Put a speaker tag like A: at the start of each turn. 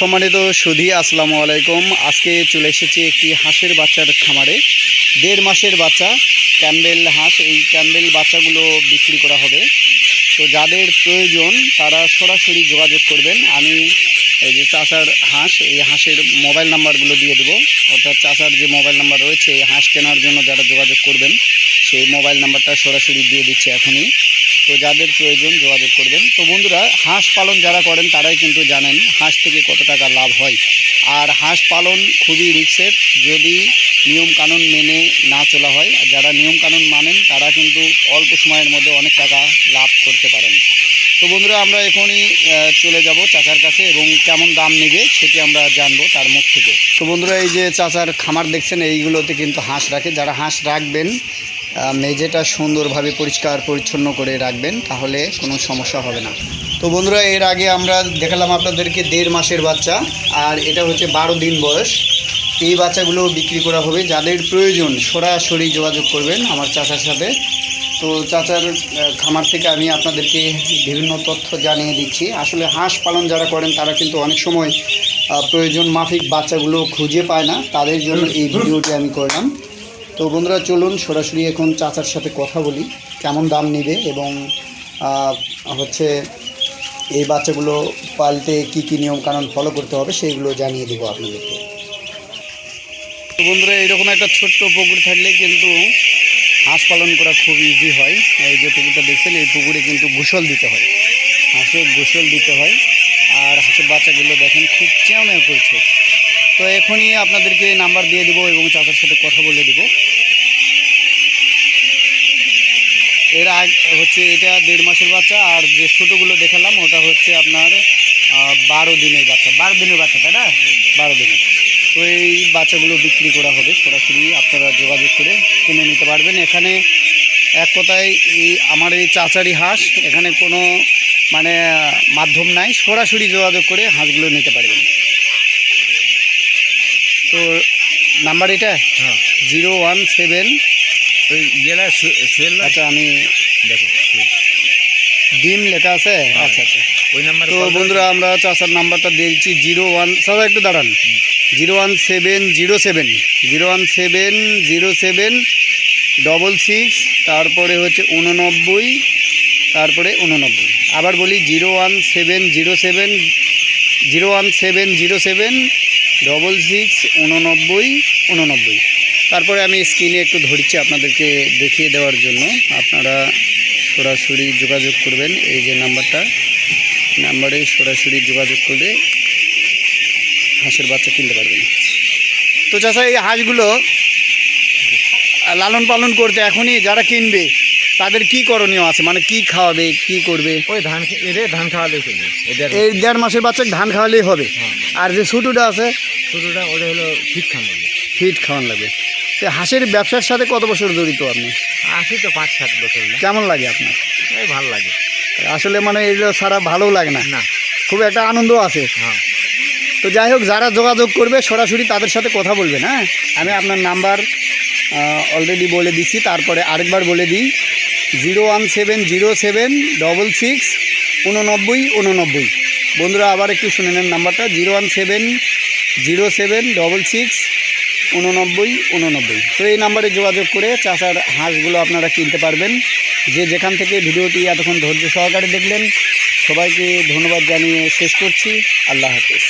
A: সম্মানিত সুধী, আসসালামু আলাইকুম। আজকে চলে এসেছি একটি হাঁসের বাচ্চার খামারে। দেড় মাসের বাচ্চা, ক্যাম্বেল হাঁস। এই ক্যাম্বেল বাচ্চাগুলো বিক্রি করা হবে। তো যাদের প্রয়োজন, তারা সরাসরি যোগাযোগ করবেন। আমি এই যে চাষার হাঁস, এই হাঁসের মোবাইল নাম্বারগুলো দিয়ে দেবো। অর্থাৎ চাষার যে মোবাইল নাম্বার রয়েছে, এই হাঁস কেনার জন্য যারা যোগাযোগ করবেন, সেই মোবাইল নাম্বারটা সরাসরি দিয়ে দিচ্ছে এখনই। তো যাদের প্রয়োজন যোগাযোগ করবেন। তো বন্ধুরা, হাঁস পালন যারা করেন, তারাই কিন্তু জানেন হাঁস থেকে কত টাকা লাভ হয়। আর হাঁস পালন খুবই রিক্সের, যদি নিয়ম কানুন মেনে না চলা হয়, আর যারা নিয়ম কানুন মানেন, তারা কিন্তু অল্প সময়ের মধ্যে অনেক টাকা লাভ করতে পারেন। তো বন্ধুরা, আমরা এখনই চলে যাব চাচার কাছে, এবং কেমন দাম নেবে সেটি আমরা জানব তার মুখ থেকে। তো বন্ধুরা, এই যে চাচার খামার দেখছেন, এইগুলোতে কিন্তু হাঁস রাখে। যারা হাঁস রাখবেন মেঝেটা সুন্দরভাবে পরিষ্কার পরিচ্ছন্ন করে রাখবেন, তাহলে কোনো সমস্যা হবে না। তো বন্ধুরা, এর আগে আমরা দেখালাম আপনাদেরকে দেড় মাসের বাচ্চা, আর এটা হচ্ছে বারো দিন বয়স। এই বাচ্চাগুলো বিক্রি করা হবে। যাদের প্রয়োজন, সরাসরি যোগাযোগ করবেন আমার চাচার সাথে। তো চাচার খামার থেকে আমি আপনাদেরকে বিভিন্ন তথ্য জানিয়ে দিচ্ছি। আসলে হাঁস পালন যারা করেন, তারা কিন্তু অনেক সময় প্রয়োজন মাফিক বাচ্চাগুলো খুঁজে পায় না। তাদের জন্য এই ভিডিওটি আমি করলাম। তো বন্ধুরা, চলুন সরাসরি এখন চাচার সাথে কথা বলি, কেমন দাম নেবে এবং হচ্ছে এই বাচ্চাগুলো পালতে কি কি নিয়ম কানুন ফলো করতে হবে সেইগুলো জানিয়ে দেবো আপনাদেরকে। তো বন্ধুরা, এরকম একটা ছোট্ট পুকুর থাকলে কিন্তু হাঁস পালন করা খুব ইজি হয়। এই যে পুকুরটা দেখছেন, এই পুকুরে কিন্তু গোসল দিতে হয়। হাঁসের গোসল দিতে হয়। আর হাঁসের বাচ্চাগুলো দেখেন, খুব চেয়াও মেয়া করছে। তো এখনই আপনাদেরকে নাম্বার দিয়ে দিব এবং চাচার সাথে কথা বলে দিব। এর আগ হচ্ছে এটা দেড় মাসের বাচ্চা, আর যে ছোটোগুলো দেখালাম, ওটা হচ্ছে আপনার বারো দিনের বাচ্চা। বারো দিনের বাচ্চা, তাই না? বারো দিনের তো এই বাচ্চাগুলো বিক্রি করা হবে। সরাসরি আপনারা যোগাযোগ করে কিনে নিতে পারবেন। এখানে এক কথায় এই আমার এই চাচারি হাঁস। এখানে কোনো মানে মাধ্যম নাই। সরাসরি যোগাযোগ করে হাঁসগুলো নিতে পারবেন। তো নাম্বার এটা?
B: হ্যাঁ।
A: Zero one seven.
B: ওই গেলা
A: আচ্ছা আমি
B: দেখো
A: ডিম লেখা আছে? আচ্ছা আচ্ছা।
B: ওই নাম্বার
A: তো বন্ধুরা আমরা চাষার নাম্বারটা দিয়েছি জিরো ওয়ান সাদা একটু দাঁড়ান। Zero one seven zero seven. Zero one seven zero seven double six তারপরে হচ্ছে উননব্বই তারপরে উননব্বই। আবার বলি zero one seven zero seven zero one seven zero seven double six উননব্বই উননব্বই। তারপরে আমি স্ক্রিনে একটু ধরছি আপনাদেরকে দেখিয়ে দেওয়ার জন্য। আপনারা সরাসরি যোগাযোগ করবেন, এই যে নাম্বারটা নাম্বারে সরাসরি যোগাযোগ করলে হাঁসের বাচ্চা কিনতে পারবেন। তো চাষা এই হাঁসগুলো লালন পালন করতে এখনই যারা কিনবে তাদের কি করণীয় আছে? মানে কি খাওয়াবে কি করবে?
B: ওই ধান এদের ধান খাওয়ালে চলবে।
A: এই দেড় মাসের বাচ্চাকে ধান খাওয়ালেই হবে।
B: হ্যাঁ।
A: আর যে ছোটোটা আছে
B: ছোটোটা ওটা হলো ঠিক খান লাগবে
A: ফিট খাওয়ান লাগবে তো হাঁসের ব্যবসার সাথে কত বছর জড়িত আপনি?
B: আসি তো পাঁচ সাত বছর
A: কেমন লাগে আপনার?
B: এই ভালো লাগে।
A: আসলে মানে এগুলো ছাড়া ভালো লাগে না।
B: না।
A: খুব একটা আনন্দ আছে।
B: হ্যাঁ।
A: তো যাই হোক যারা যোগাযোগ করবে সরাসরি তাদের সাথে কথা বলবেন হ্যাঁ? আমি আপনার নাম্বার অলরেডি বলে দিচ্ছি তারপরে আরেকবার বলে দিই zero one seven zero seven double six উননব্বই উননব্বই বন্ধুরা, আবার একটু শুনে নেন নাম্বারটা, zero one seven zero seven double six উননব্বই উননব্বই তো এই নাম্বারে যোগাযোগ করে চাষার হাঁসগুলো আপনারা কিনতে পারবেন। যে যেখান থেকে ভিডিওটি এতক্ষণ ধৈর্য সহকারে দেখলেন, সবাইকে ধন্যবাদ জানিয়ে শেষ করছি। আল্লাহ হাফেজ।